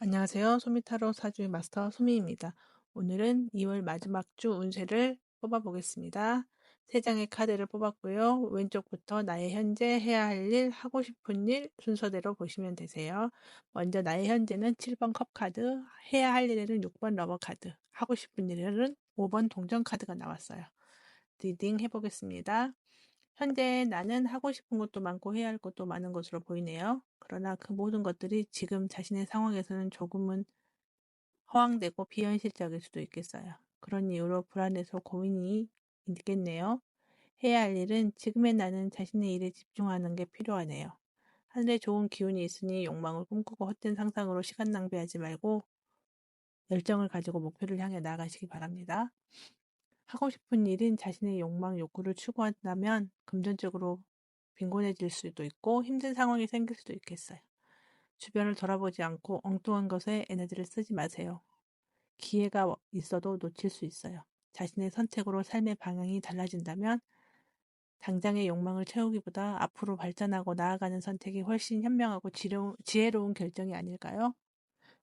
안녕하세요. 소미타로 사주의 마스터 소미입니다. 오늘은 2월 마지막 주 운세를 뽑아보겠습니다. 세 장의 카드를 뽑았고요. 왼쪽부터 나의 현재 해야 할 일, 하고 싶은 일 순서대로 보시면 되세요. 먼저 나의 현재는 7번 컵 카드, 해야 할 일에는 6번 러버 카드, 하고 싶은 일에는 5번 동전 카드가 나왔어요. 리딩 해보겠습니다. 현재 나는 하고 싶은 것도 많고 해야 할 것도 많은 것으로 보이네요. 그러나 그 모든 것들이 지금 자신의 상황에서는 조금은 허황되고 비현실적일 수도 있겠어요. 그런 이유로 불안해서 고민이 있겠네요. 해야 할 일은 지금의 나는 자신의 일에 집중하는 게 필요하네요. 하늘에 좋은 기운이 있으니 욕망을 꿈꾸고 헛된 상상으로 시간 낭비하지 말고 열정을 가지고 목표를 향해 나아가시기 바랍니다. 하고 싶은 일인 자신의 욕망, 욕구를 추구한다면 금전적으로 빈곤해질 수도 있고 힘든 상황이 생길 수도 있겠어요. 주변을 돌아보지 않고 엉뚱한 것에 에너지를 쓰지 마세요. 기회가 있어도 놓칠 수 있어요. 자신의 선택으로 삶의 방향이 달라진다면 당장의 욕망을 채우기보다 앞으로 발전하고 나아가는 선택이 훨씬 현명하고 지혜로운 결정이 아닐까요?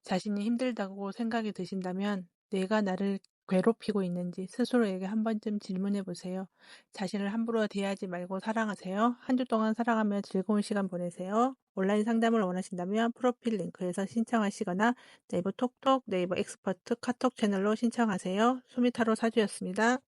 자신이 힘들다고 생각이 드신다면 내가 나를 괴롭히고 있는지 스스로에게 한 번쯤 질문해 보세요. 자신을 함부로 대하지 말고 사랑하세요. 한 주 동안 사랑하며 즐거운 시간 보내세요. 온라인 상담을 원하신다면 프로필 링크에서 신청하시거나 네이버 톡톡, 네이버 엑스퍼트 카톡 채널로 신청하세요. 소미타로 사주였습니다.